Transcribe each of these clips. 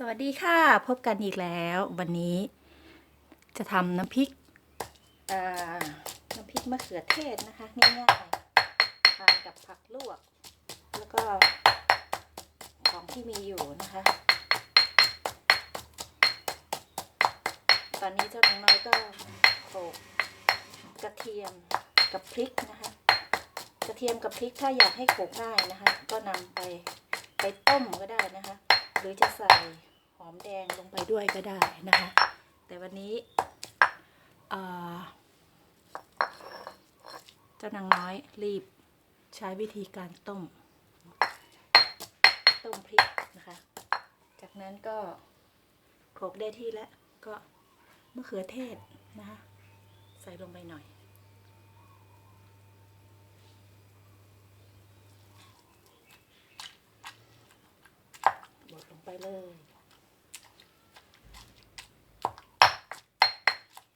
สวัสดีค่ะ พบกันอีกแล้ว วันนี้จะทำน้ำพริกน้ำพริกมะเขือเทศนะคะ ง่ายๆทานกับผักลวก แล้วก็ของที่มีอยู่นะคะ ตอนนี้เจ้าน้องน้อยก็โขลกกระเทียมกับพริกนะคะ กระเทียมกับพริกถ้าอยากให้โขลกง่ายนะคะ ก็นำไปไปต้มก็ได้นะคะ หรือจะใส่หอมแดงลงไปด้วยก็ได้นะคะ แต่วันนี้เจ้านางน้อยรีบใช้วิธีการต้ม ต้มพริกนะคะ จากนั้นก็โขลกได้ที่แล้วก็มะเขือเทศนะคะ ใส่ลงไปหน่อย บดลงไป เลย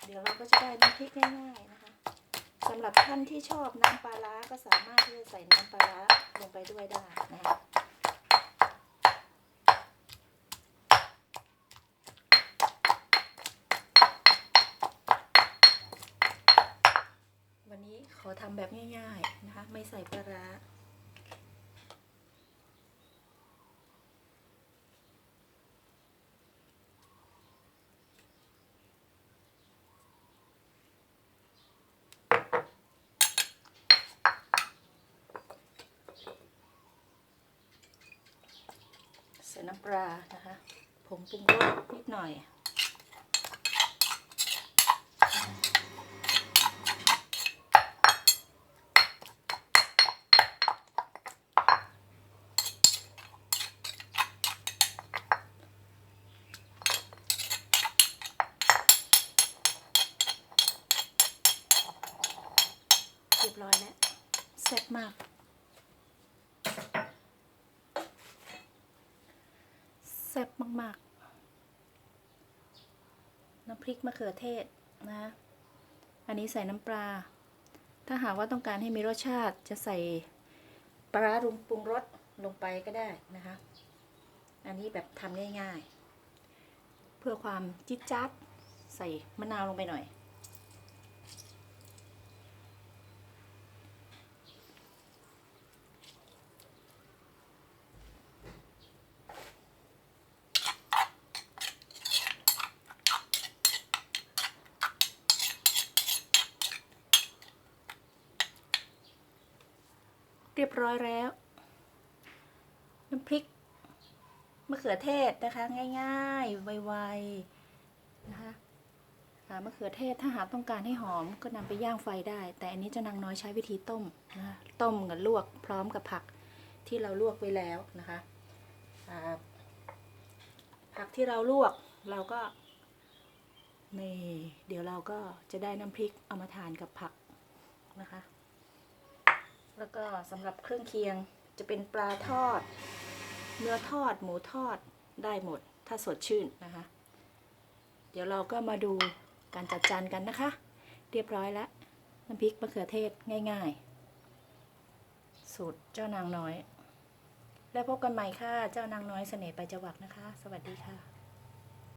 เดี๋ยวเราก็จะได้น้ำพริกง่ายๆนะคะสำหรับท่านที่ชอบน้ำปลาร้าก็สามารถที่จะใส่น้ำปลาร้าลงไปด้วยได้นะคะวันนี้ขอทำแบบง่ายๆนะคะ ไม่ใส่ปลาร้า ใส่น้ำปลานะคะผงปรุงรสนิดหน่อยเรียบร้อยแล้วแซ่บมาก แซ่บมาก ๆ น้ำพริกมะเขือเทศนะ อันนี้ใส่น้ำปลา ถ้าหากว่าต้องการให้มีรสชาติจะใส่ปลาร้ารุงปรุงรสลงไปก็ได้นะคะ อันนี้แบบทำง่าย ๆ เพื่อความจิ๊ดจ๊าดใส่มะนาวลงไปหน่อย เรียบร้อยแล้ว น้ำพริกมะเขือเทศนะคะ ง่ายๆ ไวๆนะคะมะเขือเทศถ้าหากต้องการให้หอมก็นำไปย่างไฟได้ แต่อันนี้จะนางน้อยใช้วิธีต้มนะคะต้มกับลวกพร้อมกับผักที่เราลวกไว้แล้วนะคะผักที่เราลวกเราก็นี่เดี๋ยวเราก็จะได้น้ำพริกเอามาทานกับผักนะคะ แล้วก็สำหรับเครื่องเคียงจะเป็นปลาทอด เนื้อทอด หมูทอดได้หมด ถ้าสดชื่นนะคะ เดี๋ยวเราก็มาดูการจัดจานกันนะคะ เรียบร้อยแล้วน้ำพริกมะเขือเทศง่าย ๆ สูตรเจ้านางน้อย แล้วพบกันใหม่ค่ะ เจ้านางน้อยเสน่ห์ไปจวักนะคะ สวัสดีค่ะ